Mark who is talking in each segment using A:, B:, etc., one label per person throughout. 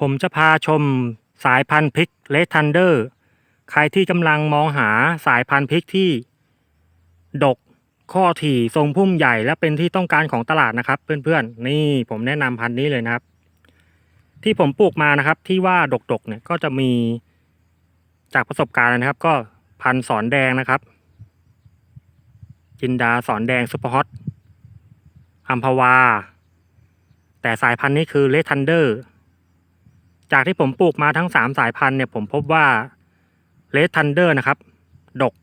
A: ผมจะพาชมสายพันธุ์พริกเลดทันเดอร์ ใครที่กำลังมองหาสายพันธุ์พริกที่ ดกข้อถี่ทรงพุ่มใหญ่และเป็นที่ต้องการของตลาดนะครับ เพื่อนๆ นี่ผมแนะนำพันธุ์นี้เลยนะครับ ที่ผมปลูกมานะครับ ที่ว่าดกๆเนี่ยก็จะมีจากประสบการณ์นะครับ ก็พันธุ์สอนแดงนะครับ จินดาสอนแดงซุปเปอร์ฮอตอัมพวา แต่สายพันธุ์นี้คือเลดทันเดอร์ จากที่ผมปลูกมาทั้งสามสายพันธุ์เนี่ยผมพบว่าเลดทันเดอร์นะครับ ดก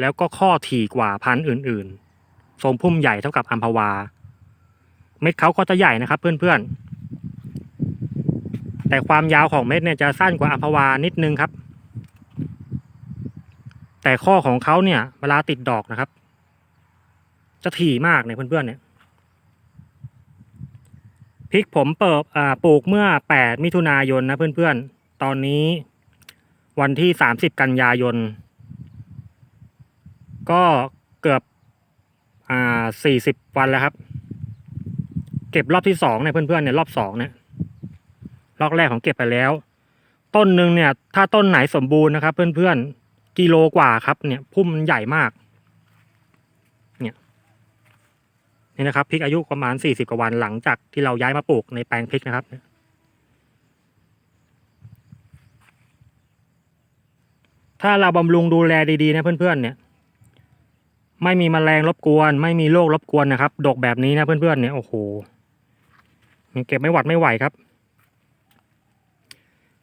A: แล้วก็ข้อถี่กว่าพันธุ์อื่นๆทรงพุ่มใหญ่เท่ากับอัมพวา เม็ดเขาก็จะใหญ่นะครับ เพื่อนๆ แต่ความยาวของเม็ดเนี่ยจะสั้นกว่าอัมพวานิดนึงครับ แต่ข้อของเขาเนี่ย เวลาติดดอกนะครับ จะถี่มากเนี่ยเพื่อนๆเนี่ย พริกผมเปิดปลูกเมื่อ 8 มิถุนายนนะเพื่อนๆ ตอนนี้วันที่ 30 กันยายน ก็เกือบอ่า40 วันแล้วครับ เก็บรอบที่สองเนี่ยเพื่อนๆเนี่ยรอบสองเนี่ยรอบแรกของเก็บไปแล้ว ต้นหนึ่งเนี่ย ถ้าต้นไหนสมบูรณ์นะครับ เพื่อนๆกิโลกว่าครับเนี่ยพุ่มมันใหญ่มาก นี่นะครับพริกอายุประมาณสี่สิบกว่าวันหลังจากที่เราย้ายมาปลูกในแปลงพริกนะครับถ้าเราบำรุงดูแลดีๆนะเพื่อนๆเนี่ย ไม่มีแมลงรบกวน ไม่มีโรครบกวนนะครับ ดกแบบนี้นะเพื่อนๆเนี่ยโอ้โหมันเก็บไม่หวัดไม่ไหวครับ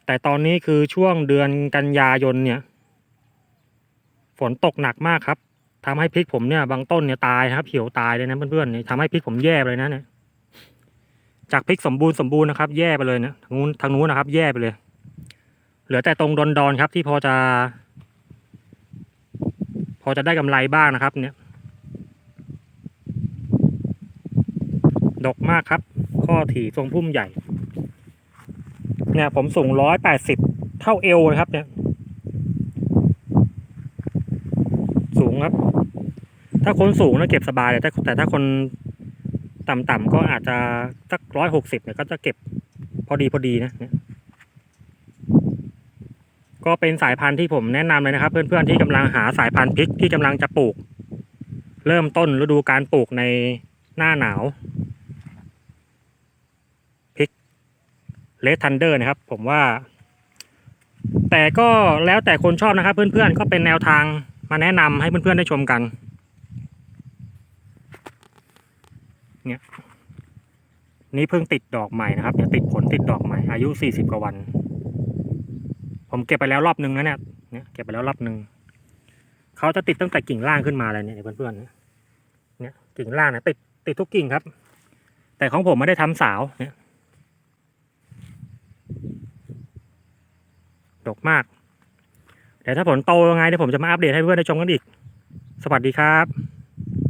A: แต่ตอนนี้คือช่วงเดือนกันยายนเนี่ย ฝนตกหนักมากครับ ทำให้พริกผมเนี่ยบางต้นเนี่ยตายนะครับเหี่ยวตายเลยนะเพื่อนๆเนี่ยทำให้พริกผมแย่ไปเลยนะเนี่ยจากพริกสมบูรณ์สมบูรณ์นะครับ แย่ไปเลยนะทางนู้นทางนู้นนะครับ แย่ไปเลย เหลือแต่ตรงดอนดอนครับ ที่พอจะ พอจะได้กำไรบ้างนะครับ เนี่ยดกมากครับ ข้อถี่ทรงพุ่มใหญ่ เนี่ยผมสูงร้อยแปดสิบเท่าเอวนะครับ เนี่ย สูงครับ ถ้าคนสูงนะเก็บสบายเลยแต่แต่ถ้าคนต่ำๆก็อาจจะสักร้อยหกสิบเนี่ยก็จะเก็บพอดีพอดีนะเนี่ยก็เป็นสายพันธุ์ที่ผมแนะนำเลยนะครับ เพื่อนๆที่กำลังหาสายพันธุ์พริกที่กำลังจะปลูก เริ่มต้นฤดูการปลูกในหน้าหนาวพริกเลดทันเดอร์นะครับ ผมว่า แต่ก็แล้วแต่คนชอบนะครับ เพื่อนๆก็เป็นแนวทาง มาแนะนำให้เพื่อนๆได้ชมกัน เนี่ยนี่เพิ่งติดดอกใหม่นะครับเนี่ยติดผลติดดอกใหม่ อายุสี่สิบกว่าวัน ผมเก็บไปแล้วรอบนึงนะเนี่ยเนี่ยเก็บไปแล้วรอบนึงเขาจะติดตั้งแต่กิ่งล่างขึ้นมาเลยเนี่ยเพื่อนๆเนี่ยกิ่งล่างเนี่ยติดติดทุกกิ่งครับ แต่ของผมไม่ได้ทำสาวเนี่ยดกมาก เดี๋ยวถ้าผลโตยังไงเดี๋ยวผมจะมาอัปเดตให้เพื่อนได้ชมกันอีก สวัสดีครับ